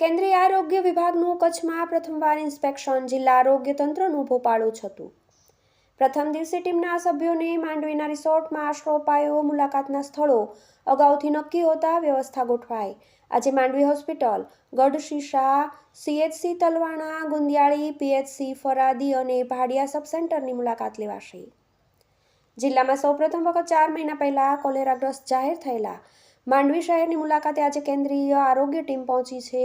કેન્દ્રીય આરોગ્ય વિભાગનું કચ્છમાં પ્રથમવાર ઇન્સ્પેક્શન જિલ્લા આરોગ્ય તંત્રનું ભોપાળું છતું. પ્રથમ દિવસે ટીમના સભ્યોને માંડવીના રિસોર્ટમાં આશરો અપાયો. મુલાકાતના સ્થળો અગાઉથી નક્કી હોતા વ્યવસ્થા ગોઠવાઈ. આજે Mandvi hospital, Gadhshisha, CHC Talwana, Gundiyali, PHC Faradi અને ભાડિયા સબ સેન્ટરની મુલાકાત લેવાશે. જિલ્લામાં સૌપ્રથમ વખત ચાર મહિના પહેલા કોલેરાગ્રસ્ત જાહેર થયેલા માંડવી શહેરની મુલાકાતે આજે કેન્દ્રીય આરોગ્ય ટીમ પહોંચી છે.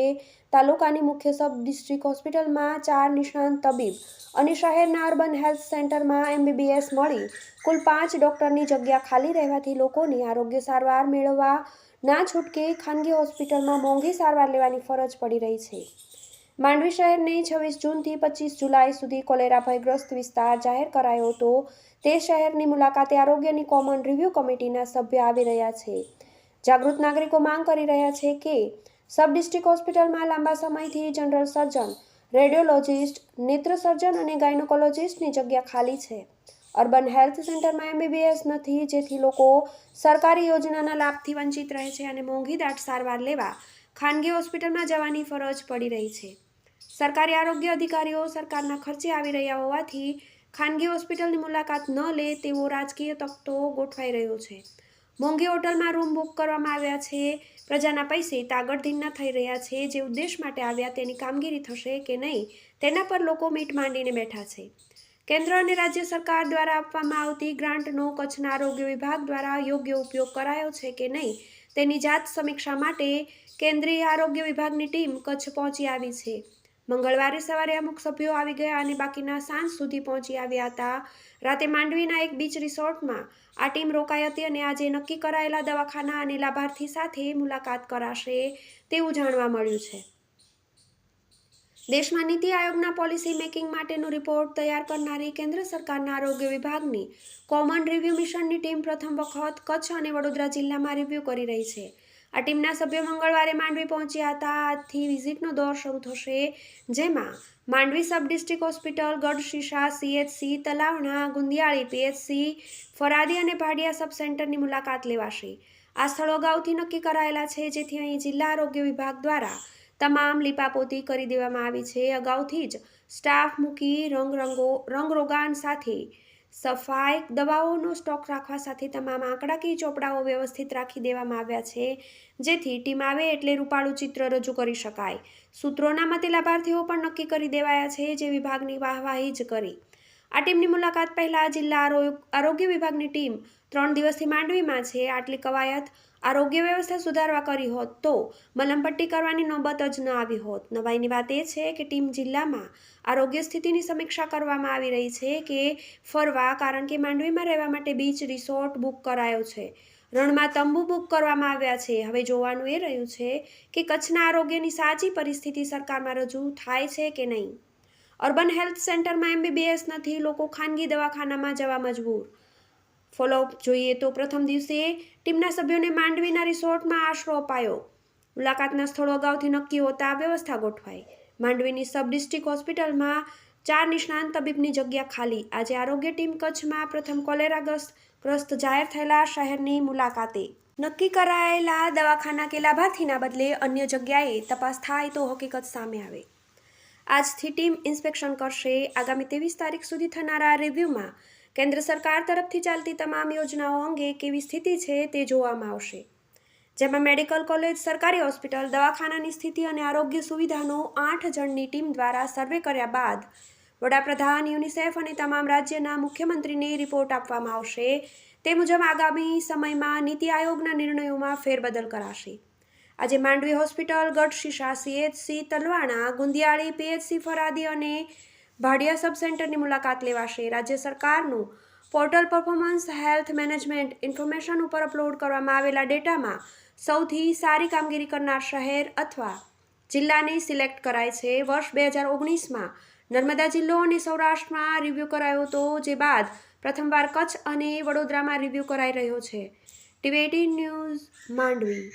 તાલુકાની મુખ્ય સબ ડિસ્ટ્રિક્ટ હોસ્પિટલમાં ચાર નિષ્ણાંત તબીબ અને શહેરના અર્બન હેલ્થ સેન્ટરમાં એમબીબીએસ મળી કુલ પાંચ ડોક્ટરની જગ્યા ખાલી રહેવાથી લોકોની આરોગ્ય સારવાર મેળવવા ના છૂટકે ખાનગી હોસ્પિટલમાં મોંઘી સારવાર લેવાની ફરજ પડી રહી છે. માંડવી શહેરને છવ્વીસ જૂનથી પચીસ જુલાઈ સુધી કોલેરા ભયગ્રસ્ત વિસ્તાર જાહેર કરાયો હતો. તે શહેરની મુલાકાતે આરોગ્યની કોમન રિવ્યૂ કમિટીના સભ્ય આવી રહ્યા છે. જાગૃત નાગરિકો માંગ કરી રહ્યા છે કે સબ ડિસ્ટ્રિક્ટ હોસ્પિટલમાં લાંબા સમયથી જનરલ સર્જન, રેડિયોલોજિસ્ટ નેત્ર સર્જન અને ગાયનોકોલોજિસ્ટની જગ્યા ખાલી છે. અર્બન હેલ્થ સેન્ટરમાં એમબીબીએસ નથી, જેથી લોકો સરકારી યોજનાના લાભથી વંચિત રહે છે અને મોંઘી દાટ સારવાર લેવા ખાનગી હોસ્પિટલમાં જવાની ફરજ પડી રહી છે. સરકારી આરોગ્ય અધિકારીઓ સરકારના ખર્ચે આવી રહ્યા હોવાથી ખાનગી હોસ્પિટલની મુલાકાત ન લે તેવો રાજકીય તખતો ગોઠવાઈ રહ્યો છે. મોંઘી હોટલમાં રૂમ બુક કરવામાં આવ્યા છે. પ્રજાના પૈસે તાગડધીનના થઈ રહ્યા છે. જે ઉદ્દેશ માટે આવ્યા તેની કામગીરી થશે કે નહીં, તેના પર લોકો મીટ માંડીને બેઠા છે. કેન્દ્ર અને રાજ્ય સરકાર દ્વારા આપવામાં આવતી ગ્રાન્ટનો કચ્છના આરોગ્ય વિભાગ દ્વારા યોગ્ય ઉપયોગ કરાયો છે કે નહીં, તેની જાત સમીક્ષા માટે કેન્દ્રીય આરોગ્ય વિભાગની ટીમ કચ્છ પહોંચી આવી છે. મંગળવારે સવારે અમુક સભ્યો આવી ગયા અને બાકીના સાંજ સુધી પહોંચી આવ્યા હતા. રાતે માંડવીના એક બીચ રિસોર્ટમાં આ ટીમ રોકાઈ હતી અને આજે નક્કી કરાયેલા દવાખાના અને લાભાર્થી સાથે મુલાકાત કરાશે તેવું જાણવા મળ્યું છે. દેશમાં નીતિ આયોગના પોલિસી મેકિંગ માટેનો રિપોર્ટ તૈયાર કરનારી કેન્દ્ર સરકારના આરોગ્ય વિભાગની કોમન રિવ્યુ મિશનની ટીમ પ્રથમ વખત કચ્છ અને વડોદરા જિલ્લામાં રિવ્યૂ કરી રહી છે. આ ટીમના સભ્યો મંગળવારે માંડવી પહોંચ્યા હતા. આજથી વિઝિટનો દોર શરૂ થશે. જેમાં Mandvi sub district hospital Gadhshisha CHC Talavana, Gundiyali PHC Faradi અને ભાડિયા સબ સેન્ટરની મુલાકાત લેવાશે. આ સ્થળો અગાઉથી નક્કી કરાયેલા છે, જેથી અહીં જિલ્લા આરોગ્ય વિભાગ દ્વારા તમામ લીપાપોતી કરી દેવામાં આવી છે. અગાઉથી જ સ્ટાફ મૂકી રંગરંગો, રંગરોગાન સાથે સફાઈ, દવાઓનો સ્ટોક રાખવા સાથે તમામ આંકડાકીય ચોપડાઓ વ્યવસ્થિત રાખી દેવામાં આવ્યા છે. જેથી ટીમ આવે એટલે રૂપાળું ચિત્ર રજૂ કરી શકાય. સૂત્રોના મતે લાભાર્થીઓ પણ નક્કી કરી દેવાયા છે જે વિભાગની વાહવાહી જ કરી. આ ટીમની મુલાકાત પહેલાં જિલ્લા આરોગ્ય વિભાગની ટીમ ત્રણ દિવસથી માંડવીમાં છે. આટલી કવાયત આરોગ્ય વ્યવસ્થા સુધારવા કરી હોત તો મલમપટ્ટી કરવાની નોબત જ ન આવી હોત. નવાઈની વાત એ છે કે ટીમ જિલ્લામાં આરોગ્ય સ્થિતિની સમીક્ષા કરવામાં આવી રહી છે કે ફરવા, કારણ કે માંડવીમાં રહેવા માટે બીચ રિસોર્ટ બુક કરાયો છે. રણમાં તંબુ બુક કરવામાં આવ્યા છે. હવે જોવાનું એ રહ્યું છે કે કચ્છના આરોગ્યની સાચી પરિસ્થિતિ સરકારમાં રજૂ થાય છે કે નહીં? અર્બન હેલ્થ સેન્ટરમાં એમબીબીએસ નથી, લોકો ખાનગી દવાખાનામાં જવા મજબૂર. ફોલોઅપ જોઈએ તો પ્રથમ દિવસે ટીમના સભ્યોને માંડવીના રિસોર્ટમાં આશરો અપાયો. મુલાકાતના સ્થળો અગાઉથી નક્કી હોતા વ્યવસ્થા ગોઠવાઈ. માંડવીની સબ ડિસ્ટ્રિક્ટ હોસ્પિટલમાં ચાર નિષ્ણાંત તબીબની જગ્યા ખાલી. આજે આરોગ્ય ટીમ કચ્છમાં પ્રથમ કોલેરાગ્રસ્ત ગ્રસ્ત જાહેર થયેલા શહેરની મુલાકાતે. નક્કી કરાયેલા દવાખાના કે લાભાર્થીના બદલે અન્ય જગ્યાએ તપાસ થાય તો હકીકત સામે આવે. આજથી ટીમ ઇન્સ્પેક્શન કરશે. આગામી ત્રેવીસ તારીખ સુધી થનારા રિવ્યૂમાં કેન્દ્ર સરકાર તરફથી ચાલતી તમામ યોજનાઓ અંગે કેવી સ્થિતિ છે તે જોવામાં આવશે. જેમાં મેડિકલ કોલેજ, સરકારી હોસ્પિટલ, દવાખાનાની સ્થિતિ અને આરોગ્ય સુવિધાનો આઠ જણની ટીમ દ્વારા સર્વે કર્યા બાદ વડાપ્રધાન યુનિસેફ અને તમામ રાજ્યના મુખ્યમંત્રીને રિપોર્ટ આપવામાં આવશે. તે મુજબ આગામી સમયમાં નીતિ આયોગના નિર્ણયોમાં ફેરબદલ કરાશે. આજે Mandvi hospital Gadhshisha CHC Talwana, Gundiyali, PHC, Faradi અને ભાડિયા સબ સેન્ટરની મુલાકાત લેવાશે. રાજ્ય સરકારનું portal performance, health management information ઉપર અપલોડ કરવામાં આવેલા ડેટામાં સૌથી સારી કામગીરી કરનાર શહેર અથવા જિલ્લાને સિલેક્ટ કરાય છે. વર્ષ બે હજાર ઓગણીસમાં નર્મદા જિલ્લો અને સૌરાષ્ટ્રમાં રિવ્યૂ કરાયો હતો, જે બાદ પ્રથમવાર કચ્છ અને વડોદરામાં રિવ્યૂ કરાઈ રહ્યો છે. TV news, Mandvi.